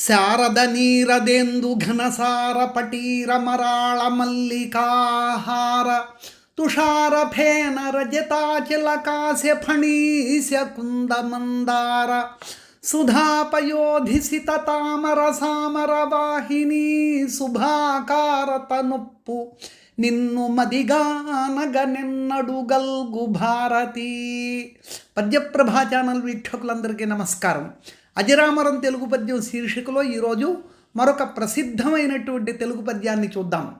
శారద నీరదేందు ఘనసార పటీర మరాళ మల్లికాహార తుషార ఫేన రజతాచల కాశ్య ఫణీశ కుంద మందార సుధాపయోధిసిత తామర సామర వాహిని శుభాకార తనుప్పు నిన్ను మదిగానగ నిన్నడు గల్గు భారతి పద్యప్రభా ఛానల్ వీక్షకులందరికీ నమస్కారం అజరామరం తెలుగు పద్యం శీర్షికలో ఈరోజు మరొక ప్రసిద్ధమైనటువంటి తెలుగు పద్యాన్ని చూద్దాం.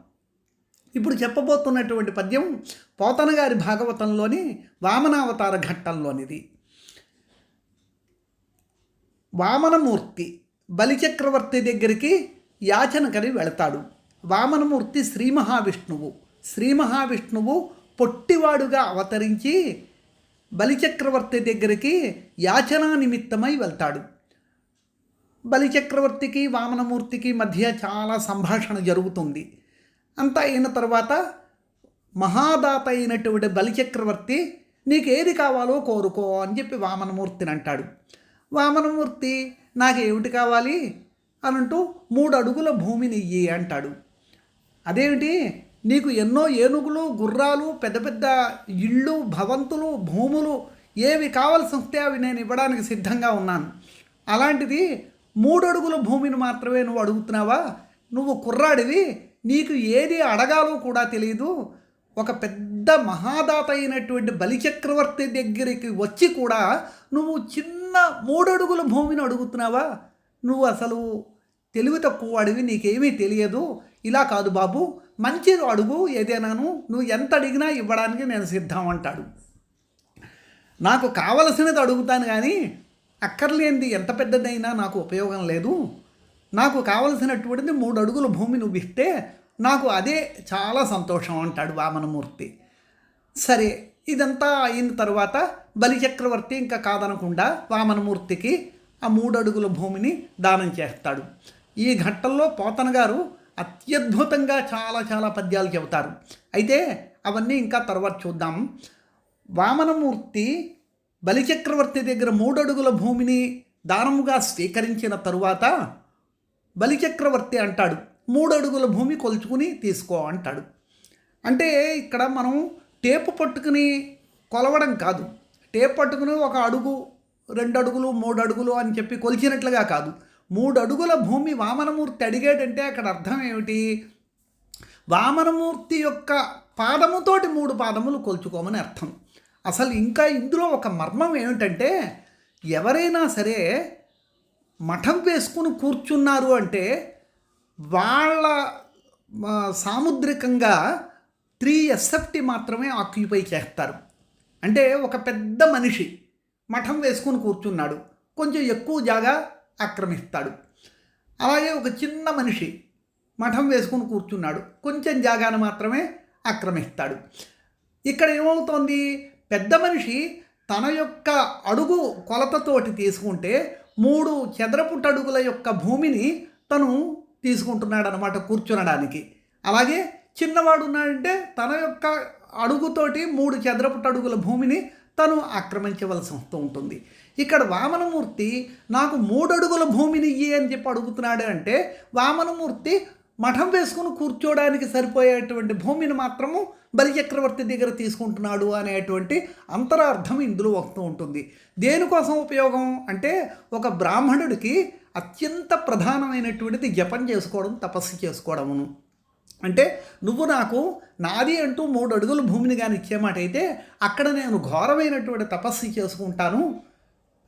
ఇప్పుడు చెప్పబోతున్నటువంటి పద్యం పోతనగారి భాగవతంలోని వామనావతార ఘట్టంలోనిది. వామనమూర్తి బలిచక్రవర్తి దగ్గరికి యాచనకని వెళతాడు. వామనమూర్తి శ్రీ మహావిష్ణువు. శ్రీ మహావిష్ణువు పొట్టివాడుగా అవతరించి బలిచక్రవర్తి దగ్గరికి యాచనా నిమిత్తమై వెళ్తాడు. బలిచక్రవర్తికి వామనమూర్తికి మధ్య చాలా సంభాషణ జరుగుతుంది. అంతా అయిన తర్వాత మహాదాత అయినటువంటి బలిచక్రవర్తి నీకు ఏది కావాలో కోరుకో అని చెప్పి వామనమూర్తిని అంటాడు. వామనమూర్తి నాకు ఏమిటి కావాలి? అని అంటూ మూడు అడుగుల భూమిని ఇయ్యి అంటాడు. అదేమిటి? నీకు ఎన్నో ఏనుగులు గుర్రాలు పెద్ద పెద్ద ఇళ్ళు భవంతులు భూములు ఏవి కావాల్సి వస్తే అవి నేను ఇవ్వడానికి సిద్ధంగా ఉన్నాను. అలాంటిది మూడు అడుగుల భూమిని మాత్రమే నువ్వు అడుగుతున్నావా? నువ్వు కుర్రాడివి నీకు ఏది అడగాలో కూడా తెలియదు ఒక పెద్ద మహాదాత అయినటువంటి బలిచక్రవర్తి దగ్గరికి వచ్చి కూడా నువ్వు చిన్న మూడడుగుల భూమిని అడుగుతున్నావా? నువ్వు అసలు తెలివి తక్కువ వాడివి నీకేమీ తెలియదు. ఇలా కాదు బాబు మంచి అడుగు ఏదైనాను నువ్వు ఎంత అడిగినా ఇవ్వడానికి నేను సిద్ధం అంటాడు. నాకు కావలసినది అడుగుతాను కానీ అక్కర్లేనిది ఎంత పెద్దదైనా నాకు ఉపయోగం లేదు. నాకు కావలసినటువంటిది మూడు అడుగుల భూమి నువ్వు ఇస్తే నాకు అదే చాలా సంతోషం అంటాడు వామనమూర్తి. సరే ఇదంతా అయిన తర్వాత బలిచక్రవర్తి ఇంకా కాదనకుండా వామనమూర్తికి ఆ మూడు అడుగుల భూమిని దానం చేస్తాడు. ఈ ఘట్టంలో పోతన గారు అత్యద్భుతంగా చాలా చాలా పద్యాలు చెబుతారు. అయితే అవన్నీ ఇంకా తర్వాత చూద్దాం. వామనమూర్తి బలిచక్రవర్తి దగ్గర మూడడుగుల భూమిని దానముగా స్వీకరించిన తరువాత బలిచక్రవర్తి అంటాడు మూడడుగుల భూమి కొలుచుకుని తీసుకో అంటాడు. అంటే ఇక్కడ మనం టేపు పట్టుకుని కొలవడం కాదు. టేప్ పట్టుకుని ఒక అడుగు రెండు అడుగులు మూడు అడుగులు అని చెప్పి కొలిచినట్లుగా కాదు. మూడు అడుగుల భూమి వామనమూర్తి అడిగాడంటే అక్కడ అర్థం ఏమిటి? వామనమూర్తి యొక్క పాదముతోటి మూడు పాదములు కొలుచుకోమని అర్థం. అసలు ఇంకా ఇందులో ఒక మర్మం ఏమిటంటే ఎవరైనా సరే మఠం వేసుకుని కూర్చున్నారు అంటే వాళ్ళ సాముద్రికంగా త్రీ ఎస్ఎఫ్టీ మాత్రమే ఆక్యుపై చేస్తారు. అంటే ఒక పెద్ద మనిషి మఠం వేసుకుని కూర్చున్నాడు. కొంచెం ఎక్కువ జాగా ఆక్రమిస్తాడు. అలాగే ఒక చిన్న మనిషి మఠం వేసుకుని కూర్చున్నాడు. కొంచెం జాగాను మాత్రమే ఆక్రమిస్తాడు. ఇక్కడ ఏమవుతోంది? పెద్ద మనిషి తన యొక్క అడుగు కొలతతోటి తీసుకుంటే మూడు చదరపుటడుగుల అడుగుల యొక్క భూమిని తను తీసుకుంటున్నాడు అనమాట కూర్చునడానికి. అలాగే చిన్నవాడు ఉన్నాడంటే తన యొక్క అడుగుతోటి మూడు చదరపుట్టు అడుగుల భూమిని తను ఆక్రమించవలసి వస్తూ ఉంటుంది. ఇక్కడ వామనమూర్తి నాకు మూడు అడుగుల భూమిని ఇయ్యి అని చెప్పి అడుగుతున్నాడు అంటే వామనమూర్తి మఠం వేసుకుని కూర్చోడానికి సరిపోయేటువంటి భూమిని మాత్రము బలిచక్రవర్తి దగ్గర తీసుకుంటున్నాడు అనేటువంటి అంతరార్థం ఇందులో వస్తూ ఉంటుంది. దేనికోసం ఉపయోగం? అంటే ఒక బ్రాహ్మణుడికి అత్యంత ప్రధానమైనటువంటిది జపం చేసుకోవడం తపస్సు చేసుకోవడమును. అంటే నువ్వు నాకు నాది అంటూ మూడు అడుగుల భూమిని కానీ ఇచ్చేమాట అయితే అక్కడ నేను ఘోరమైనటువంటి తపస్సు చేసుకుంటాను.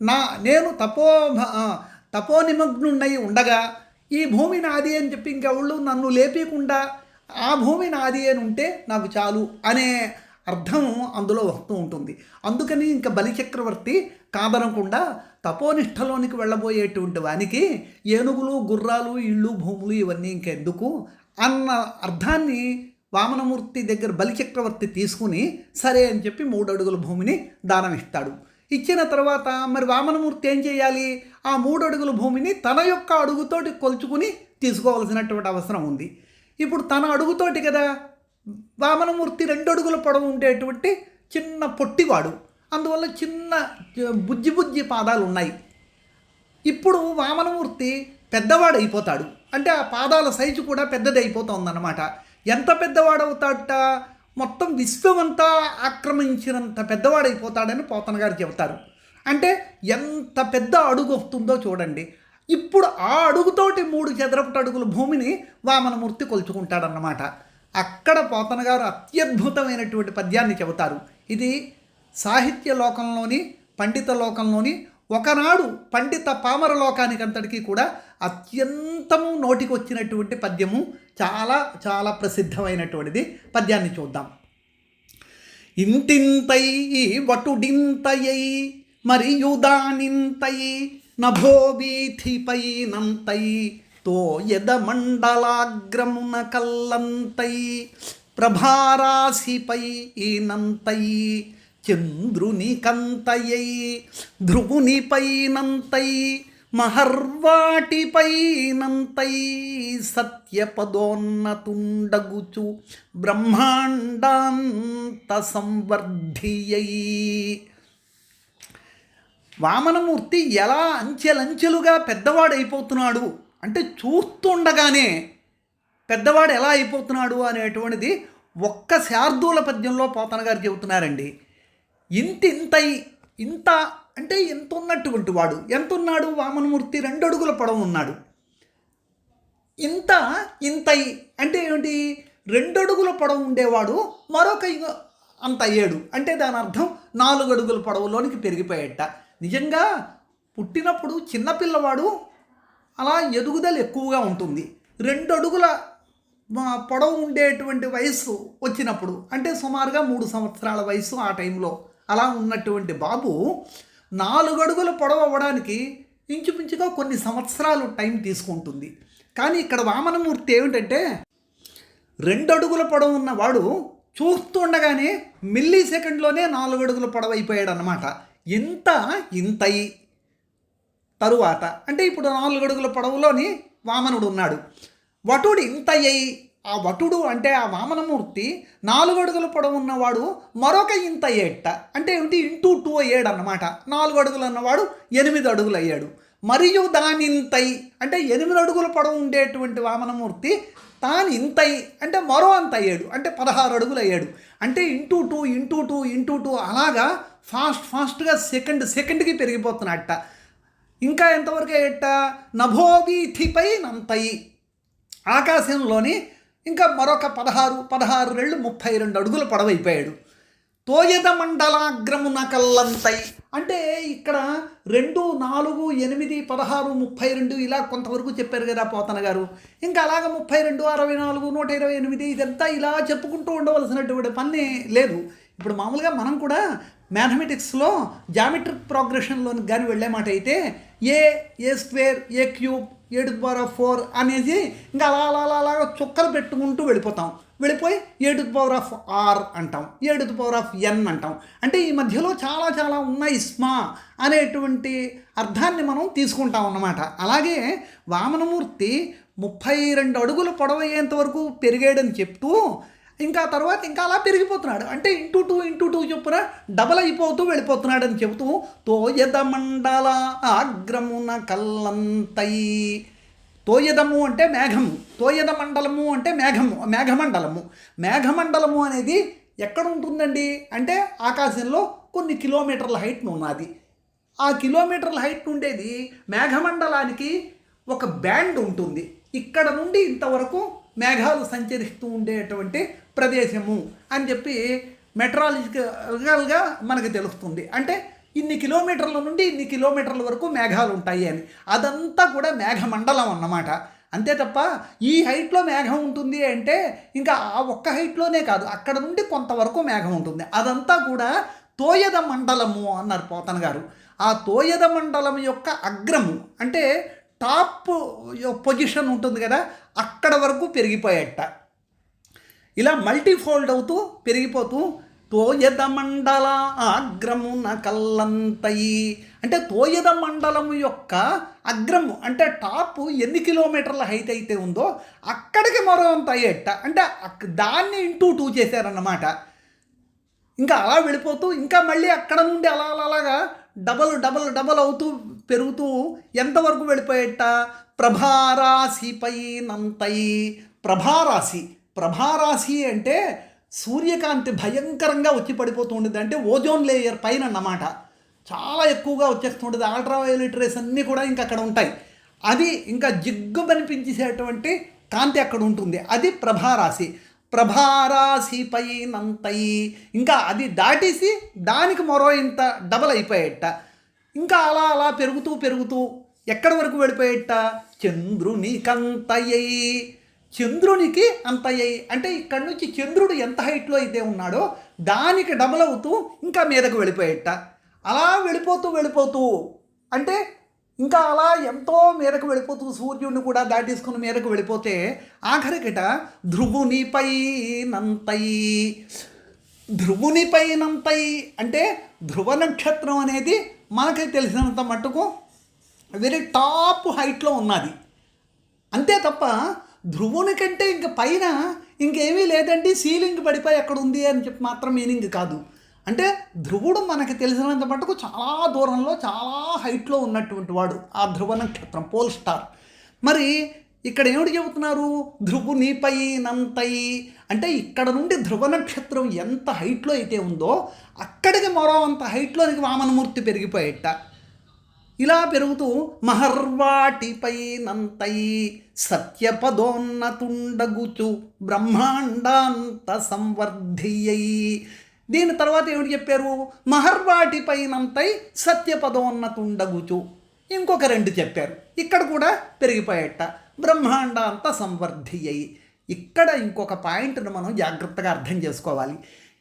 నా నేను తపో తపోనిమగ్నున్నై ఉండగా ఈ భూమి నాది అని చెప్పి ఇంకెవళ్ళు నన్ను లేపీకుండా ఆ భూమి నాది అని ఉంటే నాకు చాలు అనే అర్థం అందులో వస్తూ ఉంటుంది. అందుకని ఇంకా బలిచక్రవర్తి కాదనకుండా తపోనిష్టలోనికి వెళ్ళబోయేటువంటి వానికి ఏనుగులు గుర్రాలు ఇళ్ళు భూములు ఇవన్నీ ఇంకెందుకు అన్న అర్థాన్ని వామనమూర్తి దగ్గర బలిచక్రవర్తి తీసుకుని సరే అని చెప్పి మూడు అడుగుల భూమిని దానం ఇస్తాడు ఇచ్చిన తర్వాత మరి వామనమూర్తి ఏం చేయాలి? ఆ మూడు అడుగుల భూమిని తన యొక్క అడుగుతోటి కొలుచుకుని తీసుకోవాల్సినటువంటి అవసరం ఉంది. ఇప్పుడు తన అడుగుతోటి కదా వామనమూర్తి రెండు అడుగుల పొడవు ఉండేటువంటి చిన్న పొట్టివాడు. అందువల్ల చిన్న బుజ్జి బుజ్జి పాదాలు ఉన్నాయి. ఇప్పుడు వామనమూర్తి పెద్దవాడు అయిపోతాడు అంటే ఆ పాదాల సైజు కూడా పెద్దది అయిపోతుందన్నమాట ఎంత పెద్దవాడవుతాడట? మొత్తం విశ్వమంతా ఆక్రమించినంత పెద్దవాడైపోతాడని పోతన గారు చెబుతారు. అంటే ఎంత పెద్ద అడుగు వస్తుందో చూడండి. ఇప్పుడు ఆ అడుగుతోటి మూడు చదరపు అడుగుల భూమిని వామనమూర్తి కొలుచుకుంటాడన్నమాట. అక్కడ పోతన గారు అత్యద్భుతమైనటువంటి పద్యాన్ని చెబుతారు. ఇది సాహిత్య లోకంలోని పండిత లోకంలోని ఒకనాడు పండిత పామర లోకానికంతటికీ కూడా అత్యంతము నోటికి వచ్చినటువంటి పద్యము చాలా చాలా ప్రసిద్ధమైనటువంటిది. పద్యాన్ని చూద్దాం. ఇంతింతై వటుడింతయై మరియు దానింతై నభోవీథిపై నంతై తోయద మండలాగ్రమున కల్లంతై ప్రభారాశిపై ఈనంతై చంద్రుని కంతయై ధ్రువునిపై పైనంతై మహర్వాటిపై నంతై సత్యపదోన్నతుండగుచు బ్రహ్మాండాంత సంవర్ధియై వామనమూర్తి ఎలా అంచెలంచెలుగా పెద్దవాడైపోతున్నాడు అంటే చూస్తుండగానే పెద్దవాడు ఎలా అయిపోతున్నాడు అనేటువంటిది ఒక్క శార్దూల పద్యంలో పోతన గారు చెబుతున్నారండి. ఇంత ఇంతై ఇంత అంటే ఎంత ఉన్నటువంటి వాడు. ఎంత ఉన్నాడు వామనమూర్తి రెండు అడుగుల పొడవు ఉన్నాడు. ఇంత ఇంతై అంటే ఏమిటి? రెండు అడుగుల పొడవు ఉండేవాడు మరొక అంత అయ్యాడు. అంటే దాని అర్థం నాలుగు అడుగుల పొడవులోనికి పెరిగిపోయేట. నిజంగా పుట్టినప్పుడు చిన్నపిల్లవాడు అలా ఎదుగుదల ఎక్కువగా ఉంటుంది. రెండు అడుగుల మా పొడవు ఉండేటువంటి వయస్సు వచ్చినప్పుడు అంటే సుమారుగా మూడు సంవత్సరాల వయసు ఆ టైంలో అలా ఉన్నటువంటి బాబు నాలుగు అడుగుల పొడవు అవ్వడానికి ఇంచుమించుగా కొన్ని సంవత్సరాలు టైం తీసుకుంటుంది. కానీ ఇక్కడ వామనమూర్తి ఏమిటంటే రెండు అడుగుల పొడవు ఉన్నవాడు చూస్తుండగానే మిల్లీ సెకండ్లోనే నాలుగు అడుగుల పొడవు అయిపోయాడు అనమాట ఇంత. ఇంతయి తరువాత. అంటే ఇప్పుడు నాలుగు అడుగుల పొడవులోని వామనుడు ఉన్నాడు. వటుడు ఇంతయ్యి. ఆ వటుడు అంటే ఆ వామనమూర్తి నాలుగు అడుగుల పొడవున్నవాడు మరొక ఇంత ఏట. అంటే ఏమిటి? ఇంటూ టూ అయ్యాడు అన్నమాట. నాలుగు అడుగులు అన్నవాడు ఎనిమిది అడుగులు అయ్యాడు. మరియు దాని ఇంతై అంటే ఎనిమిది అడుగుల పొడవు ఉండేటువంటి వామనమూర్తి తాను ఇంతై అంటే మరో అంత అయ్యాడు. అంటే పదహారు అడుగులు అయ్యాడు. అంటే into two into two into two అలాగా ఫాస్ట్ ఫాస్ట్గా సెకండ్ సెకండ్కి పెరిగిపోతున్నట్ట. ఇంకా ఎంతవరకు అయ్యట? నభోవీథిపై నంతయి ఆకాశంలోని ఇంకా మరొక పదహారు పదహారు రెళ్ళు ముప్పై రెండు అడుగుల పొడవైపోయాడు తోయద మండలాగ్రమున కల్లంతై. అంటే ఇక్కడ రెండు నాలుగు ఎనిమిది పదహారు ముప్పై రెండు ఇలా కొంతవరకు చెప్పారు కదా పోతన గారు. ఇంకా అలాగ ముప్పై రెండు అరవై నాలుగు నూట ఇరవై ఎనిమిది ఇదంతా ఇలా చెప్పుకుంటూ ఉండవలసినటువంటి పని లేదు. ఇప్పుడు మామూలుగా మనం కూడా మ్యాథమెటిక్స్లో జామెట్రిక్ ప్రోగ్రెషన్లోని కానీ వెళ్ళే మాట అయితే A A square A cube ఏడు పవర్ ఆఫ్ ఫోర్ అనేది ఇంకా అలా అలా అలా అలాగా చుక్కలు పెట్టుకుంటూ వెళ్ళిపోతాం. వెళ్ళిపోయి ఏడు పవర్ ఆఫ్ ఆర్ అంటాం. ఏడు పవర్ ఆఫ్ ఎన్ అంటాం. అంటే ఈ మధ్యలో చాలా చాలా ఉన్నాయి స్మా అనేటువంటి అర్థాన్ని మనం తీసుకుంటాం అన్నమాట. అలాగే వామనమూర్తి ముప్పై రెండు అడుగుల పొడవయ్యేంత వరకు పెరిగాడని చెప్తూ ఇంకా తర్వాత ఇంకా అలా పెరిగిపోతున్నాడు. అంటే ఇంటూ టూ ఇంటూ టూ చొప్పున డబల్ అయిపోతూ వెళ్ళిపోతున్నాడు అని చెబుతూ తోయదమండల ఆగ్రమున కల్లంతై. తోయదము అంటే మేఘము. తోయద మండలము అంటే మేఘము మేఘమండలము. మేఘమండలము అనేది ఎక్కడ ఉంటుందండి? అంటే ఆకాశంలో కొన్ని కిలోమీటర్ల హైట్ ఉన్నది. ఆ కిలోమీటర్ల హైట్ ఉండేది మేఘమండలానికి ఒక బ్యాండ్ ఉంటుంది. ఇక్కడ నుండి ఇంతవరకు మేఘాలు సంచరిస్తూ ఉండేటువంటి ప్రదేశము అని చెప్పి మెట్రాలజికల్గా మనకు తెలుస్తుంది. అంటే ఇన్ని కిలోమీటర్ల నుండి ఇన్ని కిలోమీటర్ల వరకు మేఘాలు ఉంటాయి అని. అదంతా కూడా మేఘమండలం అన్నమాట. అంతే తప్ప ఈ హైట్లో మేఘం ఉంటుంది అంటే ఇంకా ఆ ఒక్క హైట్లోనే కాదు అక్కడ నుండి కొంతవరకు మేఘం ఉంటుంది. అదంతా కూడా తోయద మండలము అన్నారు పోతన్ గారు. ఆ తోయద మండలం యొక్క అగ్రము అంటే టాప్ పొజిషన్ ఉంటుంది కదా అక్కడ వరకు పెరిగిపోయేట. ఇలా మల్టీఫోల్డ్ అవుతూ పెరిగిపోతూ తోయద మండల అగ్రమున కల్లంతయి. అంటే తోయద మండలము యొక్క అగ్రము అంటే టాప్ ఎన్ని కిలోమీటర్ల హైట్ అయితే ఉందో అక్కడికి మరో అంత అయ్యేట అంటే దాన్ని ఇంటూ టూ చేశారన్నమాట. ఇంకా అలా వెళ్ళిపోతూ ఇంకా మళ్ళీ అక్కడ నుండి అలా అలా అలాగా డబల్ డబల్ డబల్ అవుతూ పెరుగుతూ ఎంతవరకు వెళ్ళిపోయేట? ప్రభారాశిపై నంతయి ప్రభారాశి. ప్రభారాశి అంటే సూర్యకాంతి భయంకరంగా వచ్చి పడిపోతూ ఉండేది. అంటే ఓజోన్ లేయర్ పైన అన్నమాట. చాలా ఎక్కువగా వచ్చేస్తుంటుంది అల్ట్రావైలెట్ రేస్ అన్నీ కూడా ఇంకా అక్కడ ఉంటాయి. అది ఇంకా జిగ్గు కనిపించేసేటువంటి కాంతి అక్కడ ఉంటుంది. అది ప్రభారాశి. ప్రభారాశిపై నంతై ఇంకా అది దాటేసి దానికి మరో ఇంత డబల్ అయిపోయేట. ఇంకా అలా అలా పెరుగుతూ పెరుగుతూ ఎక్కడి వరకు వెళ్ళిపోయేట? చంద్రుని కంతయ్యి. చంద్రునికి అంతయ్యాయి అంటే ఇక్కడి నుంచి చంద్రుడు ఎంత హైట్లో అయితే ఉన్నాడో దానికి డబల్ అవుతూ ఇంకా మీదకు వెళ్ళిపోయేట. అలా వెళ్ళిపోతూ వెళ్ళిపోతూ అంటే ఇంకా అలా ఎంతో మేరకు వెళ్ళిపోతూ సూర్యుడిని కూడా దాటేసుకుని మేరకు వెళ్ళిపోతే ఆఖరికిట ధ్రువునిపై నంతై ధ్రువునిపై నంతై అంటే ధ్రువ నక్షత్రం అనేది మనకి తెలిసినంత మట్టుకు వెరీ టాప్ హైట్లో ఉన్నది. అంతే తప్ప ధ్రువుని కంటే ఇంక పైన ఇంకేమీ లేదండి సీలింగ్ పడిపోయి అక్కడ ఉంది అని చెప్పి మాత్రం మీనింగ్ కాదు. అంటే ధ్రువుడు మనకి తెలిసినంత మటుకు చాలా దూరంలో చాలా హైట్లో ఉన్నటువంటి వాడు ఆ ధ్రువ నక్షత్రం పోల్ స్టార్. మరి ఇక్కడ ఏమిటి చెబుతున్నారు? ధ్రువునిపై నంతై అంటే ఇక్కడ నుండి ధ్రువ నక్షత్రం ఎంత హైట్లో అయితే ఉందో అక్కడికి మరో అంత హైట్లోనికి వామనమూర్తి పెరిగిపోయేట. ఇలా పెరుగుతూ మహర్వాటిపై నంతై సత్యపదోన్నతుండగుచు బ్రహ్మాండాంత సంవర్ధియై దీని తర్వాత ఏమిటి చెప్పారు? మహర్వాటిపై నంతై సత్యపదోన్నతుండగుచు. ఇంకొక రెండు చెప్పారు. ఇక్కడ కూడా పెరిగిపోయేట. బ్రహ్మాండాంత సంవర్ధియ్యై ఇక్కడ ఇంకొక పాయింట్ను మనం జాగ్రత్తగా అర్థం చేసుకోవాలి.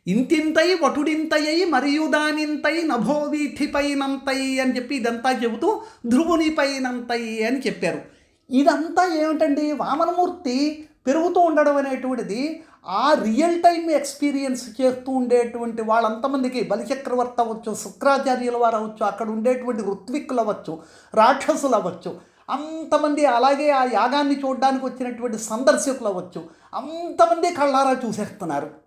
ఇంతింతై వటుడింతయై మరియు దానింతై నభోవీథిపైనంతై అని చెప్పి ఇదంతా చెబుతూ ధ్రువునిపైనంతై అని చెప్పారు. ఇదంతా ఏమిటండి? వామనమూర్తి పెరుగుతూ ఉండడం అనేటువంటిది ఆ రియల్ టైం ఎక్స్పీరియన్స్ చేస్తూ ఉండేటువంటి వాళ్ళంతమందికి బలిచక్రవర్తి అవ్వచ్చు శుక్రాచార్యుల వారు అవ్వచ్చు అక్కడ ఉండేటువంటి ఋత్విక్కులు అవ్వచ్చు రాక్షసులు అవ్వచ్చు అంతమంది అలాగే ఆ యాగాన్ని చూడడానికి వచ్చినటువంటి సందర్శకులు అవ్వచ్చు అంతమంది కళ్ళారా చూసేస్తున్నారు.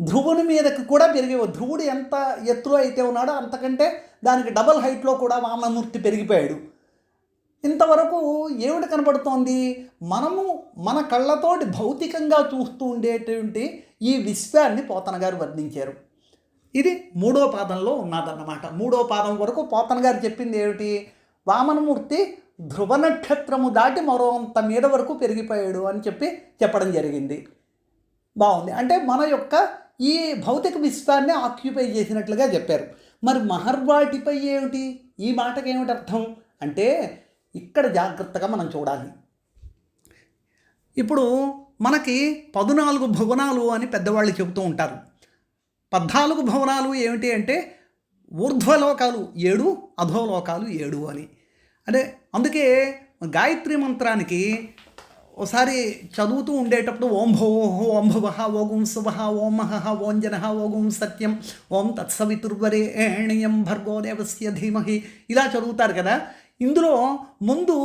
ధ్రువుని మీదకి కూడా పెరిగే ధ్రువుడు ఎంత ఎత్తులో అయితే ఉన్నాడో అంతకంటే దానికి డబల్ హైట్లో కూడా వామనమూర్తి పెరిగిపోయాడు. ఇంతవరకు ఏమిటి కనబడుతోంది మనము మన కళ్ళతోటి భౌతికంగా చూస్తూ ఉండేటువంటి ఈ విశ్వాన్ని పోతన గారు వర్ణించారు. ఇది మూడో పాదంలో ఉన్నదన్నమాట. మూడో పాదం వరకు పోతన గారు చెప్పింది ఏమిటి? వామనమూర్తి ధ్రువ నక్షత్రము దాటి మరో అంత మీద వరకు పెరిగిపోయాడు అని చెప్పి చెప్పడం జరిగింది. బాగుంది. అంటే మన యొక్క ఈ భౌతిక విశ్వాన్ని ఆక్యుపై చేసినట్లుగా చెప్పారు. మరి మహర్వాటిపై ఏమిటి? ఈ మాటకి ఏమిటి అర్థం? అంటే ఇక్కడ జాగ్రత్తగా మనం చూడాలి. ఇప్పుడు మనకి పద్నాలుగు భువనాలు అని పెద్దవాళ్ళు చెబుతూ ఉంటారు. పద్నాలుగు భవనాలు ఏమిటి అంటే ఊర్ధ్వలోకాలు ఏడు అధోలోకాలు ఏడు అని. అంటే అందుకే గాయత్రి మంత్రానికి ఒకసారి చదువుతూ ఉండేటప్పుడు ఓం భో ఓం భవ ఓగుం శుభ ఓం మహ ఓం జన ఓగుం సత్యం ఓం తత్సవితుర్వరే ఏణియం భర్గో దేవస్య ధీమహి. ఇలా చదువుతారు కదా. ఇందులో ముందు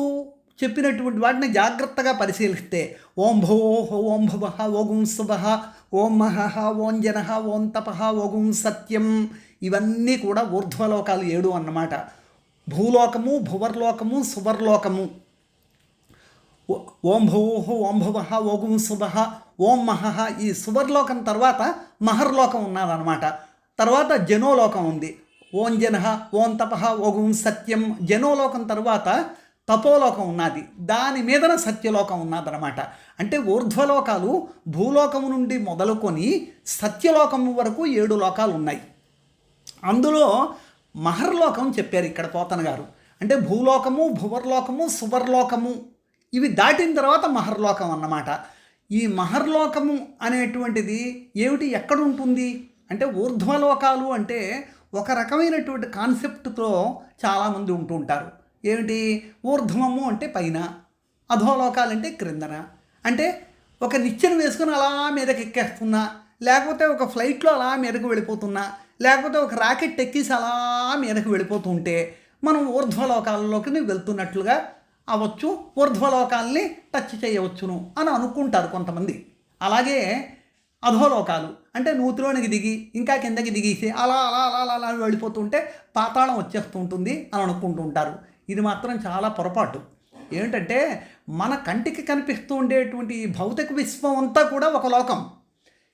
చెప్పినటువంటి వాటిని జాగ్రత్తగా పరిశీలిస్తే ఓం భో ఓం భవ ఓగుం శుభ ఓం మహ ఓం జన ఓం తప ఓగుం సత్యం. ఇవన్నీ కూడా ఊర్ధ్వలోకాలు ఏడు అన్నమాట. భూలోకము భువర్లోకము సువర్లోకము. ఓ- ఓం భూ ఓం భువ ఓగుం శుభ ఓం మహహ ఈ సువర్లోకం తర్వాత మహర్లోకం ఉన్నదనమాట తర్వాత జనోలోకం ఉంది. ఓం జన ఓం తప ఓగుం సత్యం జనోలోకం తర్వాత తపోలోకం ఉన్నది. దాని మీదన సత్యలోకం ఉన్నదనమాట అంటే ఊర్ధ్వలోకాలు భూలోకము నుండి మొదలుకొని సత్యలోకము వరకు ఏడు లోకాలు ఉన్నాయి. అందులో మహర్లోకం చెప్పారు ఇక్కడ పోతన గారు. అంటే భూలోకము భువర్లోకము సువర్లోకము. ఇవి దాటిన తర్వాత మహర్లోకం అన్నమాట. ఈ మహర్లోకము అనేటువంటిది ఏమిటి? ఎక్కడ ఉంటుంది? అంటే ఊర్ధ్వలోకాలు అంటే ఒక రకమైనటువంటి కాన్సెప్ట్తో చాలామంది ఉంటూ ఉంటారు. ఏమిటి? ఊర్ధ్వము అంటే పైన అధోలోకాలు అంటే క్రిందన. అంటే ఒక నిచ్చెన వేసుకుని అలా మీదకి ఎక్కేస్తున్నా లేకపోతే ఒక ఫ్లైట్లో అలా మీదకు వెళ్ళిపోతున్నా లేకపోతే ఒక రాకెట్ ఎక్కేసి అలా మీదకు వెళ్ళిపోతుంటే మనం ఊర్ధ్వలోకాలలోకి వెళ్తున్నట్లుగా అవ్వచ్చు ఊర్ధ్వలోకాల్ని టచ్ చేయవచ్చును అని అనుకుంటారు కొంతమంది. అలాగే అధోలోకాలు అంటే నూతిలోనికి దిగి ఇంకా కిందకి దిగేసి అలా అలా అలా అలా అలా వెళ్ళిపోతుంటే పాతాళం వచ్చేస్తూ ఉంటుంది అని అనుకుంటూ ఉంటారు. ఇది మాత్రం చాలా పొరపాటు. ఏంటంటే మన కంటికి కనిపిస్తూ ఉండేటువంటి ఈ భౌతిక విశ్వం అంతా కూడా ఒక లోకం.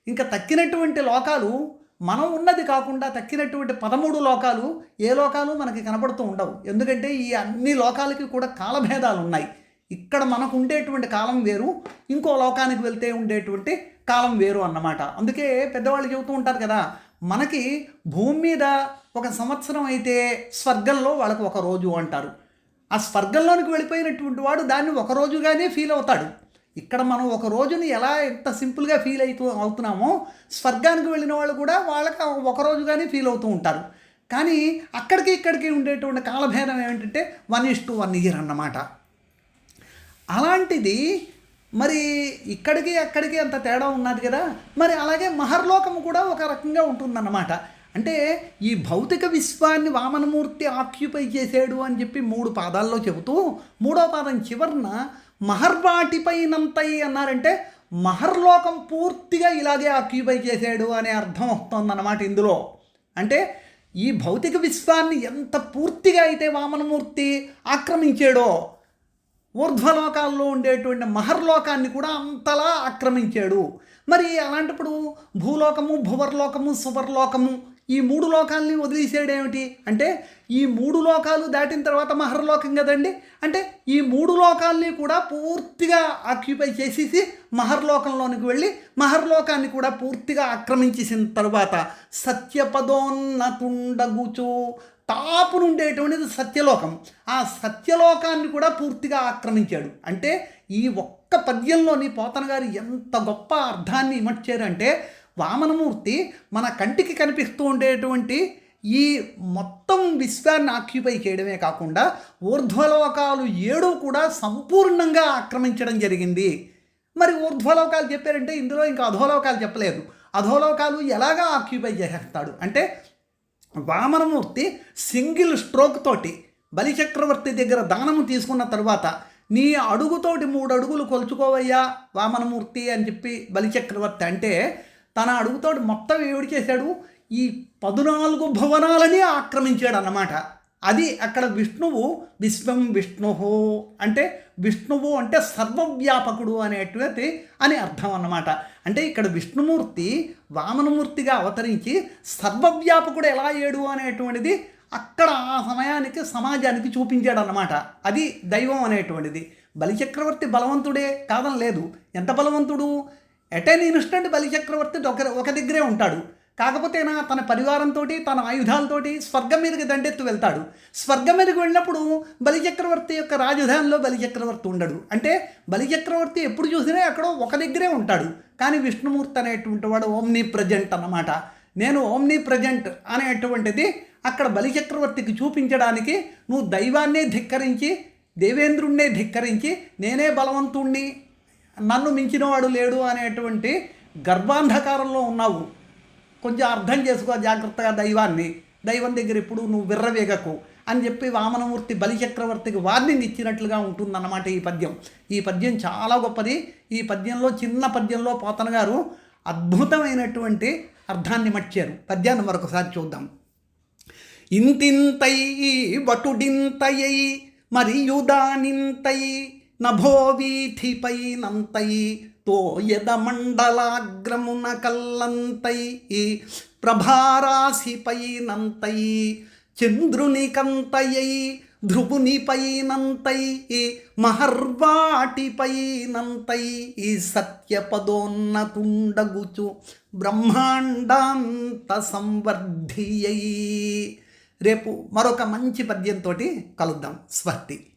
ఇంకా తక్కినటువంటి లోకాలు మనం ఉన్నది కాకుండా తక్కినటువంటి పదమూడు లోకాలు ఏ లోకాలు మనకి కనపడుతూ ఉండవు. ఎందుకంటే ఈ అన్ని లోకాలకి కూడా కాలభేదాలు ఉన్నాయి. ఇక్కడ మనకు ఉండేటువంటి కాలం వేరు ఇంకో లోకానికి వెళ్తే ఉండేటువంటి కాలం వేరు అన్నమాట. అందుకే పెద్దవాళ్ళు చెబుతూ ఉంటారు కదా మనకి భూమి మీద ఒక సంవత్సరం అయితే స్వర్గంలో వాళ్ళకు ఒక రోజు అంటారు. ఆ స్వర్గంలోనికి వెళ్ళిపోయినటువంటి వాడు దాన్ని ఒక రోజుగానే ఫీల్ అవుతాడు. ఇక్కడ మనం ఒక రోజుని ఎలా ఎంత సింపుల్గా ఫీల్ అవుతూ అవుతున్నామో స్వర్గానికి వెళ్ళిన వాళ్ళు కూడా వాళ్ళకి ఒక రోజుగానే ఫీల్ అవుతూ ఉంటారు. కానీ అక్కడికి ఇక్కడికి ఉండేటువంటి కాలభేదం ఏమిటంటే one is to one year అన్నమాట. అలాంటిది మరి ఇక్కడికి అక్కడికి అంత తేడా ఉన్నది కదా మరి అలాగే మహర్లోకము కూడా ఒక రకంగా ఉంటుందన్నమాట. అంటే ఈ భౌతిక విశ్వాన్ని వామనమూర్తి ఆక్యుపై చేసాడు అని చెప్పి మూడు పాదాల్లో చెబుతూ మూడో పాదం చివరన మహర్వాటిపైనంతై అన్నారంటే మహర్లోకం పూర్తిగా ఇలాగే ఆక్యుపై చేశాడు అనే అర్థం వస్తుందన్నమాట ఇందులో. అంటే ఈ భౌతిక విశ్వాన్ని ఎంత పూర్తిగా అయితే వామనమూర్తి ఆక్రమించాడో ఊర్ధ్వలోకాల్లో ఉండేటువంటి మహర్లోకాన్ని కూడా అంతలా ఆక్రమించాడు. మరి అలాంటప్పుడు భూలోకము భువర్లోకము సువర్లోకము ఈ మూడు లోకాలని వదిలేసాడేమిటి? అంటే ఈ మూడు లోకాలు దాటిన తర్వాత మహర్లోకం కదండి? అంటే ఈ మూడు లోకాల్ని కూడా పూర్తిగా ఆక్యుపై చేసేసి మహర్లోకంలోనికి వెళ్ళి మహర్లోకాన్ని కూడా పూర్తిగా ఆక్రమించేసిన తర్వాత సత్యపదోన్నతుండగుచు టాపును ఉండేటువంటిది సత్యలోకం. ఆ సత్యలోకాన్ని కూడా పూర్తిగా ఆక్రమించాడు. అంటే ఈ ఒక్క పద్యంలోని పోతన గారు ఎంత గొప్ప అర్థాన్ని ఇమర్చారంటే వామనమూర్తి మన కంటికి కనిపిస్తూ ఉండేటువంటి ఈ మొత్తం విశ్వాన్ని ఆక్యుపై చేయడమే కాకుండా ఊర్ధ్వలోకాలు ఏడు కూడా సంపూర్ణంగా ఆక్రమించడం జరిగింది. మరి ఊర్ధ్వలోకాలు చెప్పారంటే ఇందులో ఇంకా అధోలోకాలు చెప్పలేదు. అధోలోకాలు ఎలాగా ఆక్యుపై చేసేస్తాడు అంటే వామనమూర్తి సింగిల్ స్ట్రోక్ తోటి బలిచక్రవర్తి దగ్గర దానము తీసుకున్న తర్వాత నీ అడుగుతోటి మూడు అడుగులు కొలుచుకోవయ్యా వామనమూర్తి అని చెప్పి బలిచక్రవర్తి అంటే తన అడుగుతోటి మొత్తం ఏడు చేశాడు ఈ పద్నాలుగు భవనాలని ఆక్రమించాడు అన్నమాట అది అక్కడ విష్ణువు విశ్వం విష్ణు అంటే విష్ణువు అంటే సర్వవ్యాపకుడు అనేటువంటి అని అర్థం అన్నమాట అంటే ఇక్కడ విష్ణుమూర్తి వామనమూర్తిగా అవతరించి సర్వవ్యాపకుడు ఎలా ఏడు అనేటువంటిది అక్కడ ఆ సమయానికి సమాజానికి చూపించాడు అన్నమాట అది దైవం అనేటువంటిది. బలిచక్రవర్తి బలవంతుడే కాదని లేదు ఎంత బలవంతుడు? ఎట్ ఎన్ ఇన్స్టెంట్ బలిచక్రవర్తి ఒక ఒక దగ్గరే ఉంటాడు. కాకపోతే నా తన పరివారంతో తన ఆయుధాలతోటి స్వర్గం మీదకి దండెత్తు వెళ్తాడు. స్వర్గం మీదకి వెళ్ళినప్పుడు బలిచక్రవర్తి యొక్క రాజధానిలో బలిచక్రవర్తి ఉండడు. అంటే బలిచక్రవర్తి ఎప్పుడు చూసినా అక్కడ ఒక దగ్గరే ఉంటాడు. కానీ విష్ణుమూర్తి అనేటువంటి వాడు ఓమ్ని ప్రజెంట్ అన్నమాట. నేను ఓమ్ని ప్రజెంట్ అనేటువంటిది అక్కడ బలిచక్రవర్తికి చూపించడానికి నువ్వు దైవాన్నే ధిక్కరించి దేవేంద్రుణ్ణే ధిక్కరించి నేనే బలవంతుణ్ణి నన్ను మించినవాడు లేడు అనేటువంటి గర్భాంధకారంలో ఉన్నావు. కొంచెం అర్థం చేసుకో జాగ్రత్తగా దైవాన్ని. దైవం దగ్గర ఇప్పుడు నువ్వు విర్రవేగకు అని చెప్పి వామనమూర్తి బలిచక్రవర్తికి వార్నింగ్ ఇచ్చినట్లుగా ఉంటుందన్నమాట ఈ పద్యం. ఈ పద్యం చాలా గొప్పది. ఈ పద్యంలో చిన్న పద్యంలో పోతన గారు అద్భుతమైనటువంటి అర్థాన్ని మర్చారు. పద్యాన్ని మరొకసారి చూద్దాం. ఇంతింతై వటుడింతయై మరియు దానింతై నభోవీథిపై నంతై తోయద మండలాగ్రమున కల్లంతై ప్రభారాశిపై నంతై చంద్రుని కంతయై ధ్రువునిపై నంతై మహర్వాటిపై నంతై సత్యపదోన్నతుండగుచు బ్రహ్మాండాంత సంవర్ధియై రేపు మరొక మంచి పద్యంతో కలుద్దాం. స్వర్తి